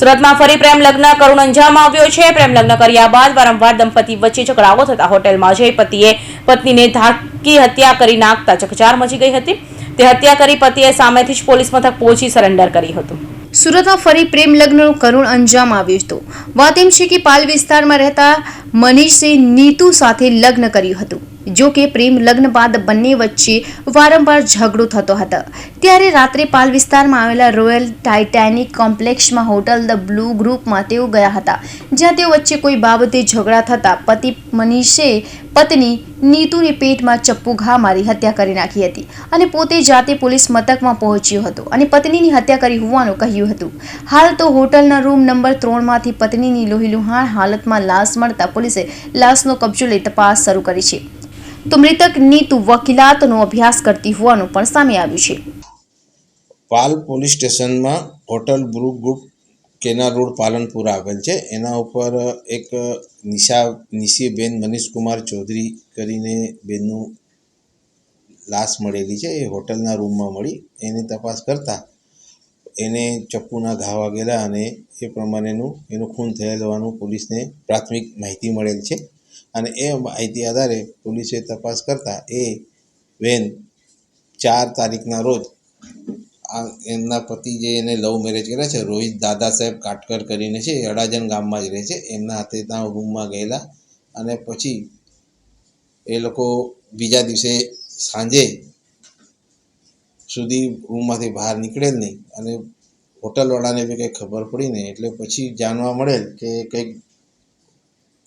સુરતમાં ફરી પ્રેમ લગ્ન કરુણ અંજામ આવ્યો છે. પ્રેમ લગ્ન કર્યા બાદ વારંવાર દંપતી વચ્ચે ઝઘડાઓ થતા હોટેલમાં જઈ પતિએ પત્નીને ધાકી હત્યા કરી નાખતા ચકચાર મચી ગઈ હતી. તે હત્યા કરી પતિએ સામેથી જ પોલીસ મથક પહોંચી સરેન્ડર કરી હતું. સુરતમાં ફરી પ્રેમ લગ્નનું કરુણ અંજામ આવ્યું હતું. વાત એમ છે કે પાલ વિસ્તારમાં રહેતા મનીષે નીતુ સાથે લગ્ન કર્યું હતું. જો કે પ્રેમ લગ્ન બાદ બંને વચ્ચે વારંવાર ઝઘડો થતો હતો. ત્યારે રાત્રે પાલ વિસ્તારમાં આવેલા રોયલ ટાઇટેનિક કોમ્પ્લેક્સમાં હોટલ ધ બ્લુ ગ્રુપમાં તેઓ ગયા હતા. જ્યાં તેઓ વચ્ચે કોઈ બાબતે ઝઘડા થતા પતિ મનીષે પત્ની નીતુને પેટમાં ચપ્પુ ઘા મારી હત્યા કરી નાખી હતી અને પોતે જાતે પોલીસ મથકમાં પહોંચ્યો હતો અને પત્નીની હત્યા કરી હોવાનું કહ્યું હતું. હાલ તો હોટલના રૂમ નંબર ત્રણમાંથી પત્નીની લોહીલુહાણ હાલતમાં લાશ મળતા પોલીસે લાશનો કબજો લઈ તપાસ શરૂ કરી છે. તો મૃતક નીતુ વકીલાતનો અભ્યાસ કરતી હોવાનું પણ સામે આવ્યું છે. પાલ પોલીસ સ્ટેશનમાં હોટલ બ્રુ ગ્રુપ કેના રોડ પાલનપુર આવેલ છે. એના ઉપર એક નિશા નિશીબેન મનીષકુમાર ચૌધરી કરીને બેનનું લાશ મળેલી છે. એ હોટલના રૂમમાં મળી. એની તપાસ કરતાં એને ચપ્પુના ઘા વાગેલા અને એ પ્રમાણેનું એનું ખૂન થયેલ હોવાનું પોલીસને પ્રાથમિક માહિતી મળેલ છે. અને એ માહિતી આધારે પોલીસે તપાસ કરતાં એ બેન ચાર તારીખના રોજ આ એમના પતિ જે એને લવ મેરેજ કર્યા છે, રોહિત દાદા સાહેબ કાટકર કરીને છે અડાજન ગામમાં જ રહે છે, એમના હાથે ત્યાં રૂમમાં ગયેલા અને પછી એ લોકો બીજા દિવસે સાંજે સુધી રૂમમાંથી બહાર નીકળેલ નહીં અને હોટલવાળાને બી કંઈ ખબર પડી નહીં, એટલે પછી જાણવા મળેલ કે કંઈક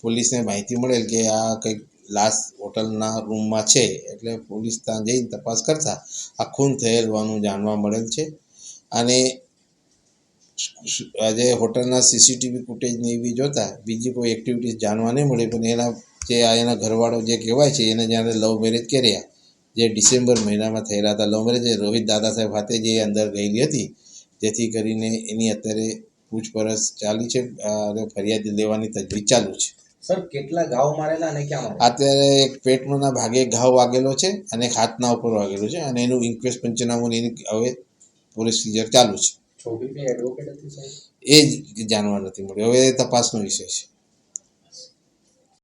પોલીસને માહિતી મળેલ કે આ કંઈક લાશ હોટલના રૂમમાં છે, એટલે પોલીસ ત્યાં જઈને તપાસ કરતા આ ખૂન થયેલ હોવાનું જાણવા મળેલ છે. અને આજે હોટલના સીસીટીવી ફૂટેજને એવી જોતા બીજી કોઈ એક્ટિવિટીઝ જાણવા નહીં મળી, પણ એના જે આ એના ઘરવાળો જે કહેવાય છે, એને જ્યારે લવ મેરેજ કર્યા. જે ડિસેમ્બર મહિનામાં થયેલા હતા લવ મેરેજ રોહિત દાદા સાહેબ સાથે જે અંદર ગયેલી હતી, જેથી કરીને એની અત્યારે પૂછપરછ ચાલી છે, અને ફરિયાદ લેવાની તજવીજ ચાલુ છે. સર કેટલા ઘાવ મારેલા અને ક્યાં અત્યારે એક પેટના ભાગે ઘાવ વાગેલો છે અને એક હાથના ઉપર વાગેલો છે અને એનું ઇન્ક્વેસ્ટ પંચનામું એની હવે પોલીસ ચાલુ છે. એ જ જાણવા નથી મળ્યું. હવે એ તપાસનો વિષય છે.